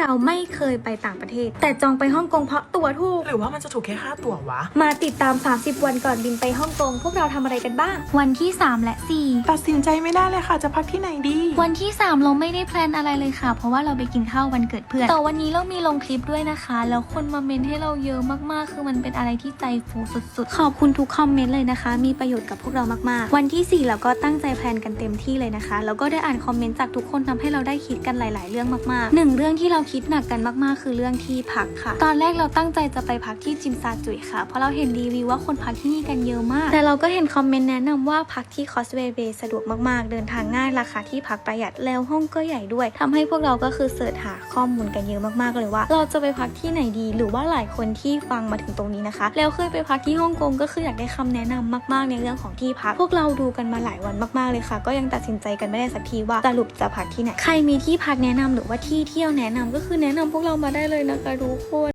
เราไม่เคยไปต่างประเทศ แต่จองไปฮ่องกงเพราะตั๋วถูก หรือว่ามันจะถูกแค่ค่าตั๋ววะ มาติดตาม 30 วันก่อนบินไปฮ่องกงพวกเราทำอะไรกันบ้าง วันที่ 3 และตัดสินใจไม่ได้เลยค่ะ จะพักที่ไหนดี4วันที่ 3 เราไม่ได้แพลนอะไรเลยค่ะ เพราะว่าเราไปกินข้าววันเกิดเพื่อนแต่วันนี้เรามีลงคลิปด้วยนะคะ แล้วคนมาเมนให้เราเยอะมากๆ คือมันเป็นอะไรที่ใจฟูสุดขอบคุณทุกคอมเมนต์เลยนะคะ มีประโยชน์กับพวกเรามากๆ วันที่ 4 เราก็ตั้งใจแพลนกันเต็มที่เลยนะคะ แล้วก็ได้อ่านคอมเมนต์จากทุกคนทำให้เราได้คิดกันหลาย ๆ เรื่องมากๆหนึ่งเรื่องที่เราคิดหนักกันมากๆ คือเรื่องที่พักค่ะ ตอนแรกเราตั้งใจจะไปพักที่จิมซาจุยค่ะ เพราะเราเห็นรีวิวว่าคนพักที่นี่กันเยอะมาก แต่เราก็เห็นคอมเมนต์แนะนำว่าพักที่คอสเวย์เบย์สะดวกมากๆ เดินทางง่ายราคาที่พักประหยัดแล้วห้องก็ใหญ่ด้วยทำให้พวกเราก็คือเสิร์ชหาข้อมูลกันเยอะมากๆเลยว่า เราจะไปพักที่ไหนดีหรือว่าหลายคนที่ฟังมาถึงตรงนี้นะคะ แล้วเคยไปพักที่ฮ่องกงก็คืออยากได้คำแนะนำมาก ๆ ในเรื่องของที่พัก พวกเราดูกันมาหลายวันมากๆเลยค่ะ ก็ยังตัดสินใจกันไม่ได้สักทีว่าสรุปจะพักที่ไหนใครมีที่พักแนะนำหรือว่าที่เที่ยวแนะนำก็คือแนะนำพวกเรามาได้เลยนะคะทุกคน